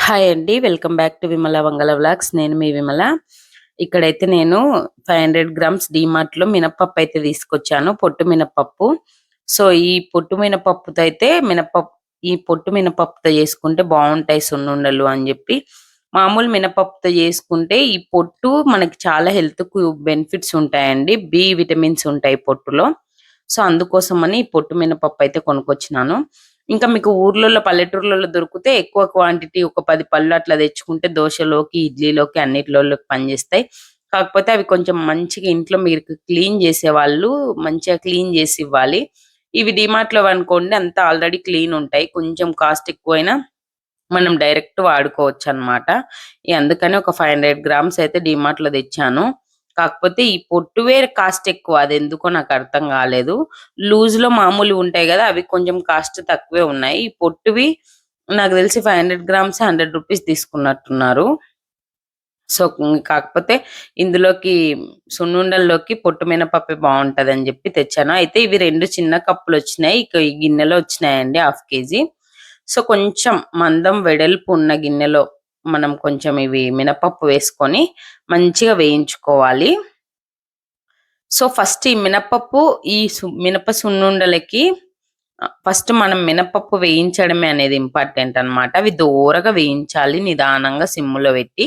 Hi అండి. Welcome back to Vimala Vangala vlogs. నేను మీ విమల. ఇక్కడైతే నేను 500 గ్రామ్స్లో మినపప్పు అయితే తీసుకొచ్చాను. పొట్టు మినపప్పు. సో, ఈ పొట్టు మినపప్పుతో అయితే మినపప్పు ఈ పొట్టు మినపప్పుతో చేసుకుంటే బాగుంటాయి సున్నుండలు అని చెప్పి మామూలు మినపప్పుతో చేసుకుంటే ఈ పొట్టు మనకి చాలా హెల్త్‌కు బెనిఫిట్స్ ఉంటాయండి. బి విటమిన్స్ ఉంటాయి పొట్టులో. సో, అందుకోసమని ఈ పొట్టు మినపప్పు అయితే కొనుక్కొచ్చినాను. ఇంకా మీకు ఊర్లలో పల్లెటూర్లలో దొరికితే ఎక్కువ క్వాంటిటీ ఒక పది పళ్ళు అట్లా తెచ్చుకుంటే దోసలోకి, ఇడ్లీలోకి అన్నిటిలోకి పనిచేస్తాయి. కాకపోతే అవి కొంచెం మంచిగా ఇంట్లో మీరు క్లీన్ చేసే వాళ్ళు మంచిగా క్లీన్ చేసి ఇవ్వాలి. ఇవి డీమార్ట్‌లో అనుకోండి అంతా ఆల్రెడీ క్లీన్ ఉంటాయి. కొంచెం కాస్ట్ ఎక్కువైనా మనం డైరెక్ట్ వాడుకోవచ్చు అనమాట అందుకని ఒక 500 గ్రామ్స్ అయితే డీమార్ట్‌లో తెచ్చాను. కాకపోతే ఈ పొట్టువేర్ కాస్ట్ ఎక్కువ. అది ఎందుకో నాకు అర్థం కాలేదు. లూజ్లో మామూలు ఉంటాయి కదా అవి కొంచెం కాస్ట్ తక్కువే ఉన్నాయి. ఈ పొట్టువి నాకు తెలిసి five hundred grams hundred rupees తీసుకున్నట్టున్నారు. So, కాకపోతే ఇందులోకి సున్నుండల్లోకి పొట్టు మినపప్పు బాగుంటది అని చెప్పి తెచ్చాను. అయితే ఇవి రెండు చిన్న కప్పులొచ్చినాయి. ఇక ఈ గిన్నెలో వచ్చినాయండి హాఫ్ కేజీ. సో, కొంచెం మందం వెడల్పు ఉన్న గిన్నెలో మనం కొంచెం ఇవి మినపప్పు వేసుకొని మంచిగా వేయించుకోవాలి. సో, ఫస్ట్ ఈ మినపప్పు ఈ మినప సున్నుండలకి ఫస్ట్ మనం మినపప్పు వేయించడమే అనేది ఇంపార్టెంట్ అన్నమాట. అవి దోరగా వేయించాలి నిదానంగా సిమ్‌లో పెట్టి.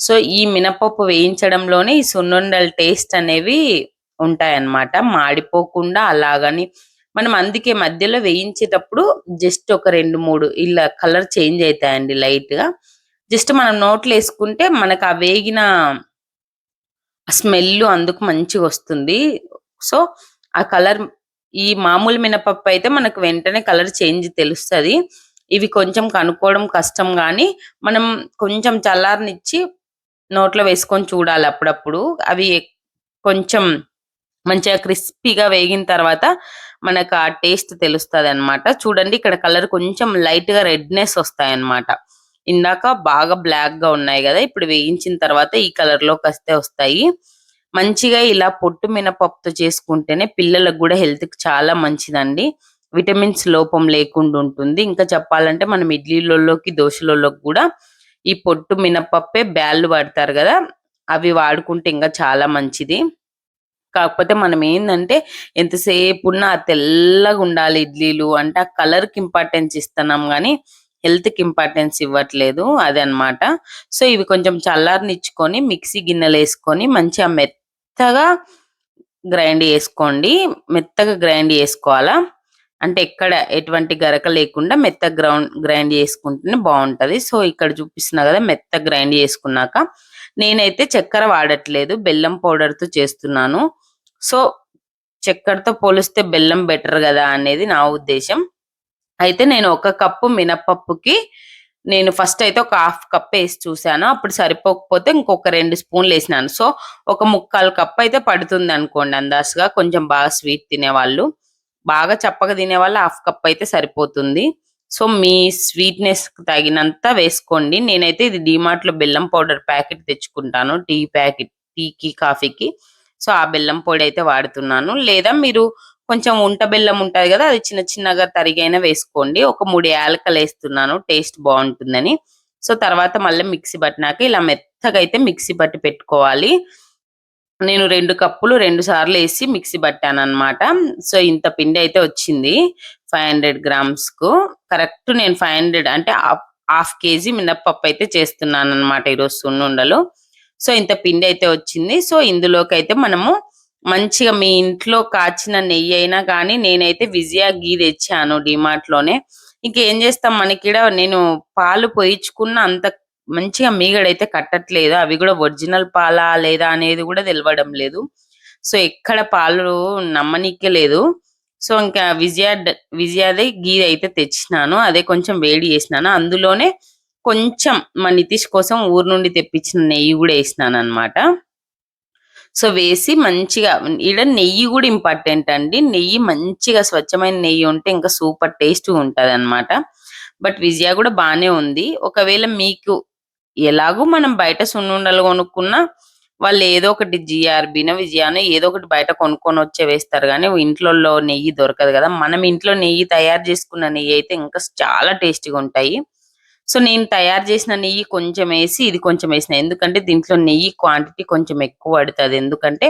సో, ఈ మినపప్పు వేయించడంలోనే ఈ సున్నుండల టేస్ట్ అనేవి ఉంటాయన్నమాట. మాడిపోకుండా అలాగని మనం అందుకే మధ్యలో వేయించేటప్పుడు జస్ట్ ఒక 2, 3 ఇలా కలర్ చేంజ్ అవుతాయండి లైట్‌గా. జస్ట్ మనం నోట్లో వేసుకుంటే మనకు ఆ వేగిన స్మెల్ అందుకు మంచిగా వస్తుంది సో, ఆ కలర్ ఈ మామూలు మినపప్పు అయితే మనకు వెంటనే కలర్ చేంజ్ తెలుస్తుంది ఇవి కొంచెం కనుక్కోవడం కష్టం కానీ మనం కొంచెం చల్లారనిచ్చి నోట్లో వేసుకొని చూడాలి అప్పుడప్పుడు. అవి కొంచెం మంచిగా క్రిస్పీగా వేగిన తర్వాత మనకు ఆ టేస్ట్ తెలుస్తుంది అనమాట చూడండి ఇక్కడ కలర్ కొంచెం లైట్‌గా రెడ్‌నెస్ వస్తాయన్నమాట. ఇందాక బాగా బ్లాక్గా ఉన్నాయి కదా ఇప్పుడు వేయించిన తర్వాత ఈ కలర్లోకి వస్తే వస్తాయి. మంచిగా ఇలా పొట్టు మినపప్పుతో చేసుకుంటేనే పిల్లలకు కూడా హెల్త్కి చాలా మంచిదండి. విటమిన్స్ లోపం లేకుండా ఉంటుంది. ఇంకా చెప్పాలంటే మనం ఇడ్లీలలోకి, దోశలలోకి కూడా ఈ పొట్టు మినపప్పే బ్యాళ్ళు వాడతారు కదా అవి వాడుకుంటే ఇంకా చాలా మంచిది. కాకపోతే మనం ఏంటంటే ఎంతసేపు ఉన్నా తెల్లగా ఉండాలి ఇడ్లీలు అంటే ఆ కలర్‌కి ఇంపార్టెన్స్ ఇస్తున్నాం కానీ హెల్త్‌కి ఇంపార్టెన్స్ ఇవ్వట్లేదు. అదన్నమాట. సో, ఇవి కొంచెం చల్లారనిచ్చుకొని మిక్సీ గిన్నెలు వేసుకొని మంచిగా మెత్తగా గ్రైండ్ చేసుకోండి. మెత్తగా గ్రైండ్ చేసుకోవాలా. అంటే ఎక్కడ ఎటువంటి గరక లేకుండా మెత్తగా గ్రౌండ్ గ్రైండ్ చేసుకుంటేనే బాగుంటుంది సో, ఇక్కడ చూపిస్తున్నా కదా మెత్తగా గ్రైండ్ చేసుకున్నాక నేనైతే చక్కెర వాడట్లేదు. బెల్లం పౌడర్‌తో చేస్తున్నాను. సో, చక్కెరతో పోలిస్తే బెల్లం బెటర్ కదా అనేది నా ఉద్దేశం అయితే నేను ఒక కప్పు మినపప్పుకి నేను ఫస్ట్ అయితే ఒక హాఫ్ కప్ వేసి చూసాను. అప్పుడు సరిపోకపోతే ఇంకొక రెండు స్పూన్లు వేసినాను సో, ఒక ముక్కాలు కప్ అయితే పడుతుంది అనుకోండి అందాసుగా కొంచెం బాగా స్వీట్ తినేవాళ్ళు. బాగా చప్పగా తినేవాళ్ళు హాఫ్ కప్ అయితే సరిపోతుంది. సో, మీ స్వీట్నెస్ తగినంత వేసుకోండి. నేనైతే ఇది డిమార్ట్లో బెల్లం పౌడర్ ప్యాకెట్ తెచ్చుకుంటాను. టీ ప్యాకెట్ టీకి, కాఫీకి. సో, ఆ బెల్లం పొడి అయితే వాడుతున్నాను. లేదా మీరు కొంచెం ఉంట బెల్లం ఉంటుంది కదా అది చిన్న చిన్నగా తరిగైనా వేసుకోండి. ఒక మూడు యాలకలు వేస్తున్నాను టేస్ట్ బాగుంటుందని సో, తర్వాత మళ్ళీ మిక్సీ పట్టినాక ఇలా మెత్తగా అయితే మిక్సీ పట్టి పెట్టుకోవాలి. నేను రెండు కప్పులు రెండు సార్లు వేసి మిక్సీ పట్టాను అనమాట సో, ఇంత పిండి అయితే వచ్చింది. 500 గ్రామ్స్‌కు. కరెక్ట్ నేను 500 అంటే హాఫ్ హాఫ్ కేజీ మినప్పప్పు అయితే చేస్తున్నాను అనమాట ఈరోజు సున్నుండలు. సో, ఇంత పిండి అయితే వచ్చింది. సో, ఇందులోకి అయితే మనము మంచిగా మీ ఇంట్లో కాచిన నెయ్యి అయినా కానీ నేనైతే విజయ గీ తెచ్చాను డీమార్ట్‌లోనే. ఇంకేం చేస్తాం మనకిడ నేను పాలు పోయించుకున్న అంత మంచిగా మీగడైతే కట్టట్లేదు. అవి కూడా ఒరిజినల్ పాలా లేదా అనేది కూడా తెలవడం లేదు. సో, ఎక్కడ పాలు నమ్మనికే లేదు. సో, ఇంకా విజయ విజయది గీ అయితే తెచ్చినాను. అదే కొంచెం వేడి చేసినాను. అందులోనే కొంచెం మా నితీష్ కోసం ఊరు నుండి తెప్పించిన నెయ్యి కూడా వేసినాను అనమాట సో, వేసి మంచిగా ఈడ నెయ్యి కూడా ఇంపార్టెంట్ అండి. నెయ్యి మంచిగా స్వచ్ఛమైన నెయ్యి ఉంటే ఇంకా సూపర్ టేస్ట్ ఉంటుంది అనమాట బట్ విజయ కూడా బాగానే ఉంది. ఒకవేళ మీకు ఎలాగో మనం బయట సున్నుండలు కొనుక్కున్నా వాళ్ళు ఏదో ఒకటి జీఆర్‌బీనో, విజయానో ఏదో ఒకటి బయట కొనుక్కొని వచ్చే వేస్తారు కానీ ఇంట్లో నెయ్యి దొరకదు కదా మనం ఇంట్లో నెయ్యి తయారు చేసుకున్న నెయ్యి అయితే ఇంకా చాలా టేస్టీగా ఉంటాయి. సో నేను తయారు చేసిన నెయ్యి కొంచెం వేసి ఇది కొంచెం వేసిన ఎందుకంటే దీంట్లో నెయ్యి క్వాంటిటీ కొంచెం ఎక్కువ పడుతుంది. ఎందుకంటే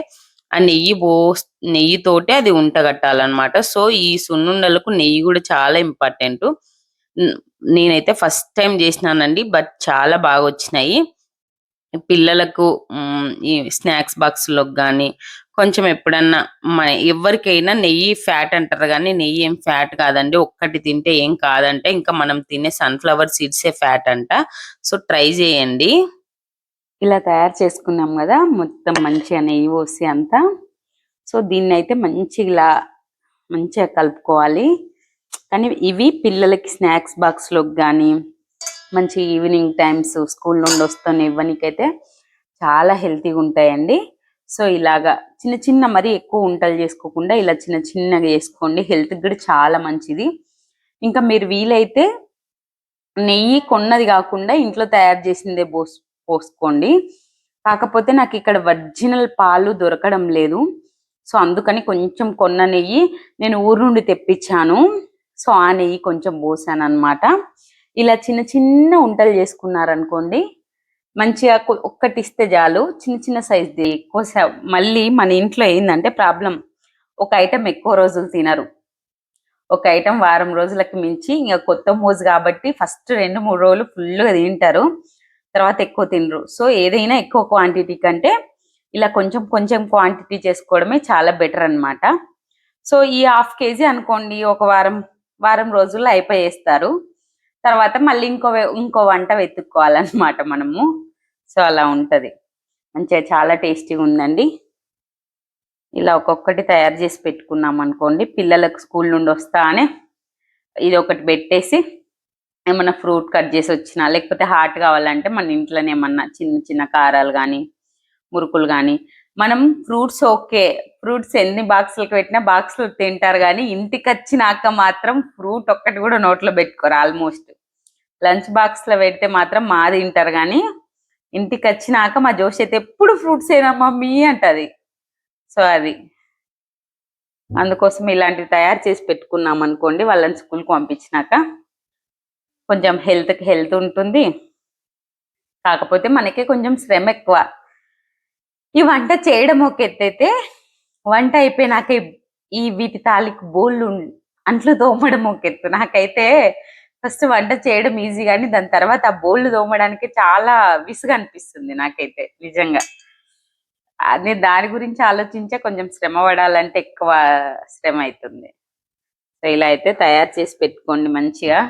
ఆ నెయ్యి బో నెయ్యితోటే అది ఉంటగట్టాలన్నమాట సో ఈ సున్నుండలకు నెయ్యి కూడా చాలా ఇంపార్టెంట్ నేనైతే ఫస్ట్ టైం చేసినానండి బట్ చాలా బాగా వచ్చినాయి. పిల్లలకు ఈ స్నాక్స్ బాక్స్లో కానీ కొంచెం ఎప్పుడన్నా మన ఎవరికైనా నెయ్యి ఫ్యాట్ అంటారు కానీ నెయ్యి ఏం ఫ్యాట్ కాదండి. ఒక్కటి తింటే ఏం కాదంటే ఇంకా మనం తినే సన్ఫ్లవర్ సీడ్సే ఫ్యాట్ అంట. సో ట్రై చేయండి. ఇలా తయారు చేసుకున్నాం కదా మొత్తం మంచిగా నెయ్యి పోసి అంతా. సో దీన్ని అయితే మంచిగా ఇలా మంచిగా కలుపుకోవాలి. కానీ ఇవి పిల్లలకి స్నాక్స్ బాక్స్లోకి కానీ మంచి ఈవినింగ్ టైమ్స్ స్కూల్ నుండి వస్తున్న ఇవ్వనికైతే చాలా హెల్తీగా ఉంటాయండి. సో ఇలాగా చిన్న చిన్న మరీ ఎక్కువ వంటలు చేసుకోకుండా ఇలా చిన్న చిన్నగా చేసుకోండి. హెల్త్కి కూడా చాలా మంచిది. ఇంకా మీరు వీలైతే నెయ్యి కొన్నది కాకుండా ఇంట్లో తయారు చేసిందే పోస్ పోసుకోండి. కాకపోతే నాకు ఇక్కడ ఒరిజినల్ పాలు దొరకడం లేదు. సో అందుకని కొంచెం కొన్న నెయ్యి నేను ఊరు నుండి తెప్పించాను. సో ఆ నెయ్యి కొంచెం పోసాను అనమాట ఇలా చిన్న చిన్న ఉంటలు చేసుకున్నారనుకోండి మంచిగా ఒక్కటి ఇస్తే చాలు. చిన్న చిన్న సైజ్ ఎక్కువ మళ్ళీ మన ఇంట్లో ఏంటంటే ప్రాబ్లం. ఒక ఐటెం ఎక్కువ రోజులు తినరు. ఒక ఐటెం వారం రోజులకి మించి ఇంకా కొత్త మోజు కాబట్టి ఫస్ట్ రెండు మూడు రోజులు ఫుల్గా తింటారు. తర్వాత ఎక్కువ తినరు. సో ఏదైనా ఎక్కువ క్వాంటిటీ కంటే ఇలా కొంచెం కొంచెం క్వాంటిటీ చేసుకోవడమే చాలా బెటర్ అన్నమాట. సో ఈ హాఫ్ కేజీ అనుకోండి ఒక వారం వారం రోజుల్లో అయిపోయేస్తారు. తర్వాత మళ్ళీ ఇంకో ఇంకో వంట వెతుక్కోవాలన్నమాట మనము. సో అలా ఉంటుంది. మంచిగా చాలా టేస్టీగా ఉందండి. ఇలా ఒక్కొక్కటి తయారు చేసి పెట్టుకున్నాం అనుకోండి పిల్లలకు స్కూల్ నుండి వస్తానే ఇది ఒకటి పెట్టేసి ఏమన్నా ఫ్రూట్ కట్ చేసి వచ్చినా లేకపోతే హాట్ కావాలంటే మన ఇంట్లోనే ఏమన్నా చిన్న చిన్న కారాలు కానీ మురుకులు కానీ మనం ఫ్రూట్స్ ఓకే ఫ్రూట్స్ ఎన్ని బాక్సులకు పెట్టినా బాక్సులు తింటారు కానీ ఇంటికి వచ్చినాక మాత్రం ఫ్రూట్ ఒక్కటి కూడా నోట్లో పెట్టుకోరు ఆల్మోస్ట్. లంచ్ బాక్స్లో పెడితే మాత్రం మా తింటారు కానీ ఇంటికి వచ్చినాక మా జోష్ అయితే ఎప్పుడు ఫ్రూట్స్ ఏనా మమ్మీ అంటది. సో అది. అందుకోసం ఇలాంటివి తయారు చేసి పెట్టుకున్నాం అనుకోండి వాళ్ళని స్కూల్కి పంపించినాక కొంచెం హెల్త్కి హెల్త్ ఉంటుంది. కాకపోతే మనకే కొంచెం శ్రమ ఎక్కువ. ఈ వంట చేయడం ఒక ఎత్తైతే వంట అయిపోయినాక ఈ- ఈ వీటి తాలికి బోళ్ళు అంట్లో అంట్లు తోమడం ఒక ఎత్తు. నాకైతే ఫస్ట్ వంట చేయడం ఈజీ కానీ దాని తర్వాత ఆ బోళ్ళు తోమడానికి చాలా విసుగు అనిపిస్తుంది నాకైతే నిజంగా. అది దాని గురించి ఆలోచించే కొంచెం శ్రమ పడాలంటే ఎక్కువ శ్రమ అవుతుంది సో ఇలా అయితే తయారు చేసి పెట్టుకోండి మంచిగా.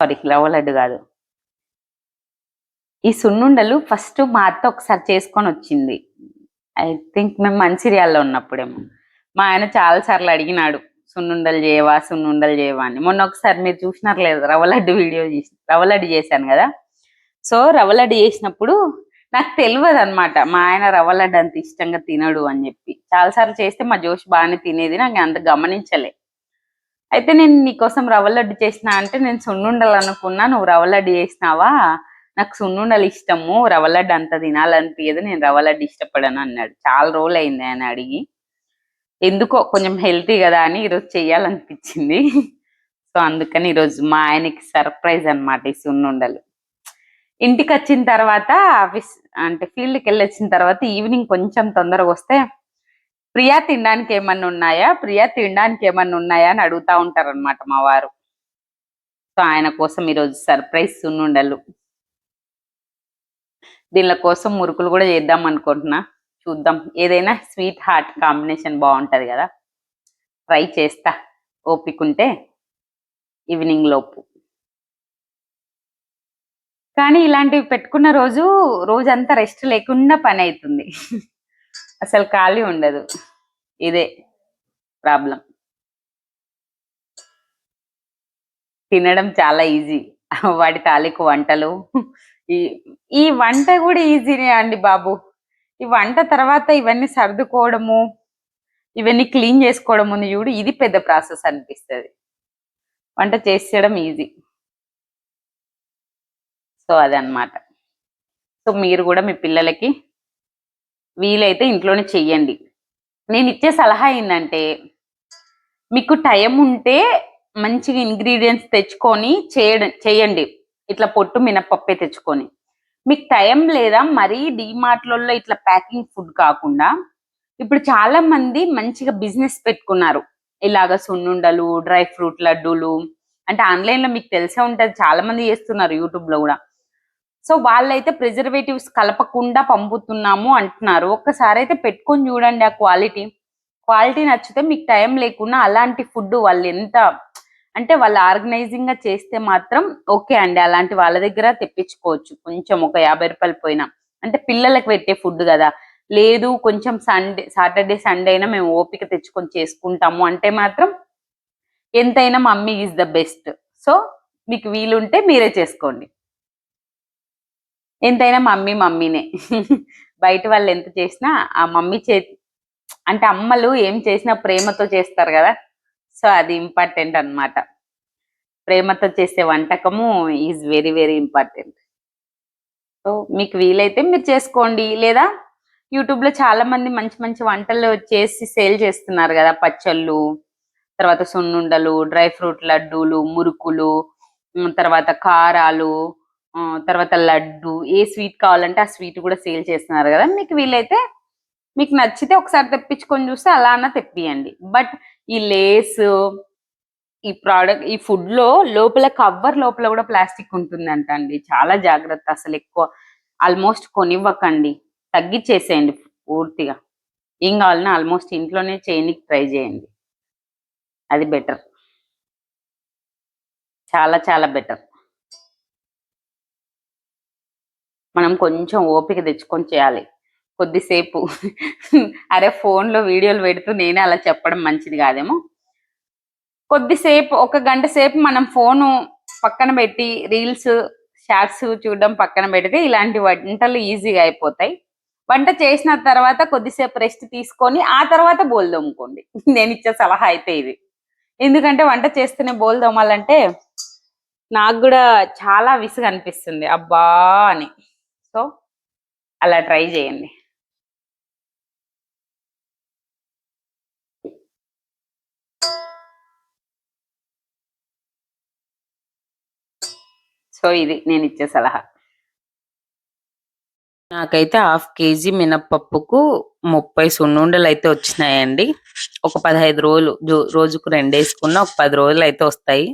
సారీ రవ్వ లడ్డు కాదు. ఈ సున్నుండలు ఫస్ట్ మా అత్త ఒకసారి చేసుకొని వచ్చింది. ఐ థింక్ మేము మంచిర్యాలలో ఉన్నప్పుడేమో. మా ఆయన చాలా సార్లు అడిగినాడు సున్నుండలు చేయవా సున్నుండలు చేయవా అని. మొన్న ఒకసారి మీరు చూసినారు లేదు రవ్వ లడ్డు వీడియో చేసి రవ్వలడ్డు చేశాను కదా. సో రవ్వలడ్డు చేసినప్పుడు నాకు తెలియదు అనమాట మా ఆయన రవ్వ లడ్డు అంత ఇష్టంగా తినడు అని చెప్పి. చాలాసార్లు చేస్తే మా జోష్ బాగానే తినేది నాకు అంత గమనించలే. అయితే నేను నీకోసం రవ్వ లడ్డు చేసిన అంటే నేను సున్నుండలు అనుకున్నా నువ్వు రవ్వలడ్డు చేసినావా? నాకు సున్నుండలు ఇష్టము రవ్వ లడ్డు అంత తినాలనిపించదు నేను రవ్వ లడ్డు ఇష్టపడను అన్నాడు. చాలా రోజులు అయింది ఆయన అడిగి. ఎందుకో కొంచెం హెల్తీ కదా అని ఈరోజు చెయ్యాలనిపించింది. సో అందుకని ఈరోజు మా ఆయనకి సర్ప్రైజ్ అనమాట ఈ సున్నుండలు. ఇంటికి వచ్చిన తర్వాత ఆఫీస్ అంటే ఫీల్డ్కి వెళ్ళి వచ్చిన తర్వాత ఈవినింగ్ కొంచెం తొందరగా వస్తే ప్రియా తినడానికి ఏమన్నా ఉన్నాయా? ప్రియా తినడానికి ఏమన్నా ఉన్నాయా? అని అడుగుతా ఉంటారనమాట మా వారు. సో ఆయన కోసం ఈరోజు సర్ప్రైజ్ సున్నుండలు. దీనిల కోసం మురుకులు కూడా చేద్దాం అనుకుంటున్నా. చూద్దాం. ఏదైనా స్వీట్ హార్ట్ కాంబినేషన్ బాగుంటుంది కదా. ట్రై చేస్తా. ఓపిక ఉంటే ఈవినింగ్ లోపు. కానీ ఇలాంటివి పెట్టుకున్న రోజు రోజంతా రెస్ట్ లేకుండా పని అవుతుంది అసలు ఖాళీ ఉండదు. ఇదే ప్రాబ్లం. తినడం చాలా ఈజీ. వాటి తాలికు వంటలు. ఈ ఈ వంట కూడా ఈజీనే అండి బాబు. ఈ వంట తర్వాత ఇవన్నీ సర్దుకోవడము ఇవన్నీ క్లీన్ చేసుకోవడం ఉంది చూడు ఇది పెద్ద ప్రాసెస్ అనిపిస్తుంది. వంట చేసేయడం ఈజీ. సో అదనమాట సో మీరు కూడా మీ పిల్లలకి వీలైతే ఇంట్లోనే చెయ్యండి. నేను ఇచ్చే సలహా ఏంటంటే మీకు టైం ఉంటే మంచిగా ఇంగ్రీడియంట్స్ తెచ్చుకొని చేయడం. చేయండి ఇట్లా పొట్టు మినపప్పే తెచ్చుకొని. మీకు టైం లేదా మరీ డిమార్ట్లలో ఇట్లా ప్యాకింగ్ ఫుడ్ కాకుండా ఇప్పుడు చాలా మంది మంచిగా బిజినెస్ పెట్టుకున్నారు. ఇలాగ సున్నుండలు డ్రై ఫ్రూట్ లడ్డూలు అంటే ఆన్లైన్లో మీకు తెలిసే ఉంటది చాలా మంది చేస్తున్నారు యూట్యూబ్లో కూడా. సో వాళ్ళైతే ప్రిజర్వేటివ్స్ కలపకుండా పంపుతున్నాము అంటున్నారు. ఒక్కసారి అయితే పెట్టుకొని చూడండి ఆ క్వాలిటీ. క్వాలిటీ నచ్చితే మీకు టైం లేకుండా అలాంటి ఫుడ్ వాళ్ళు ఎంత అంటే వాళ్ళు ఆర్గనైజింగ్గా చేస్తే మాత్రం ఓకే అండి. అలాంటి వాళ్ళ దగ్గర తెప్పించుకోవచ్చు. కొంచెం ఒక యాభై రూపాయలు పోయినా. అంటే పిల్లలకు పెట్టే ఫుడ్ కదా. లేదు కొంచెం సండే సాటర్డే సండే అయినా మేము ఓపిక తెచ్చుకొని చేసుకుంటాము అంటే మాత్రం ఎంతైనా mummy is the best so మీకు వీలుంటే మీరే చేసుకోండి. ఎంతైనా మమ్మీ మమ్మీనే. బయట వాళ్ళు ఎంత చేసినా ఆ మమ్మీ చేతి అంటే అమ్మలు ఏం చేసినా ప్రేమతో చేస్తారు కదా. సో అది ఇంపార్టెంట్ అన్నమాట. ప్రేమతో చేసే వంటకము is very very important. So మీకు వీలైతే మీరు చేసుకోండి. లేదా యూట్యూబ్లో చాలా మంది మంచి మంచి వంటలు చేసి సేల్ చేస్తున్నారు కదా పచ్చళ్ళు తర్వాత సున్నుండలు డ్రై ఫ్రూట్ లడ్డూలు మురుకులు తర్వాత కారాలు తర్వాత లడ్డు ఏ స్వీట్ కావాలంటే ఆ స్వీట్ కూడా సేల్ చేస్తున్నారు కదా మీకు వీలైతే మీకు నచ్చితే ఒకసారి తెప్పించుకొని చూస్తే అలా అన్న తెప్పియండి. బట్ ఈ లేస్ ఈ ప్రోడక్ట్ ఈ ఫుడ్లో లోపల కవర్ లోపల కూడా ప్లాస్టిక్ ఉంటుందంట అండి చాలా జాగ్రత్త అసలు ఎక్కువ. ఆల్మోస్ట్ కొనివ్వకండి. తగ్గించేసేయండి పూర్తిగా. ఏం కావాలన్నా ఆల్మోస్ట్ ఇంట్లోనే చేయడానికి ట్రై చేయండి. అది బెటర్. చాలా చాలా బెటర్. మనం కొంచెం ఓపిక తెచ్చుకొని చేయాలి. కొద్దిసేపు అరే ఫోన్లో లో వీడియోలు పెడుతూ నేనే అలా చెప్పడం మంచిది కాదేమో. కొద్దిసేపు ఒక గంట సేపు మనం ఫోను పక్కన పెట్టి రీల్స్ షార్ట్స్ చూడడం పక్కన పెడితే ఇలాంటి వంటలు ఈజీగా అయిపోతాయి. వంట చేసిన తర్వాత కొద్దిసేపు రెస్ట్ తీసుకొని ఆ తర్వాత బోల్ దొమ్ముకోండి నేను ఇచ్చే సలహా అయితే ఇది. ఎందుకంటే వంట చేస్తూనే బోల్ దొమ్మాలంటే నాకు కూడా చాలా విసుగు అనిపిస్తుంది అబ్బా అని. సో అలా ట్రై చేయండి. సో ఇది నేను ఇచ్చే సలహా. నాకైతే హాఫ్ కేజీ మినప్పప్పుకు ముప్పై సున్నుండలు అయితే వచ్చినాయండి. ఒక పదహైదు రోజులు రోజుకు రెండు వేసుకున్న ఒక పది రోజులు అయితే వస్తాయి.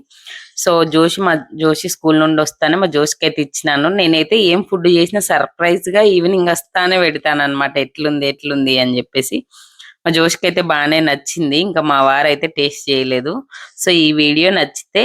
సో జోషి మా జోషి స్కూల్ నుండి వస్తానే మా జోషికి అయితే ఇచ్చినాను. నేనైతే ఏం ఫుడ్ చేసినా సర్ప్రైజ్గా ఈవినింగ్ వస్తానే పెడతాను అనమాట ఎట్లుంది ఎట్లుంది అని చెప్పేసి. మా జోషికి అయితే బాగానే నచ్చింది. ఇంకా మా వారు అయితే టేస్ట్ చేయలేదు. సో ఈ వీడియో నచ్చితే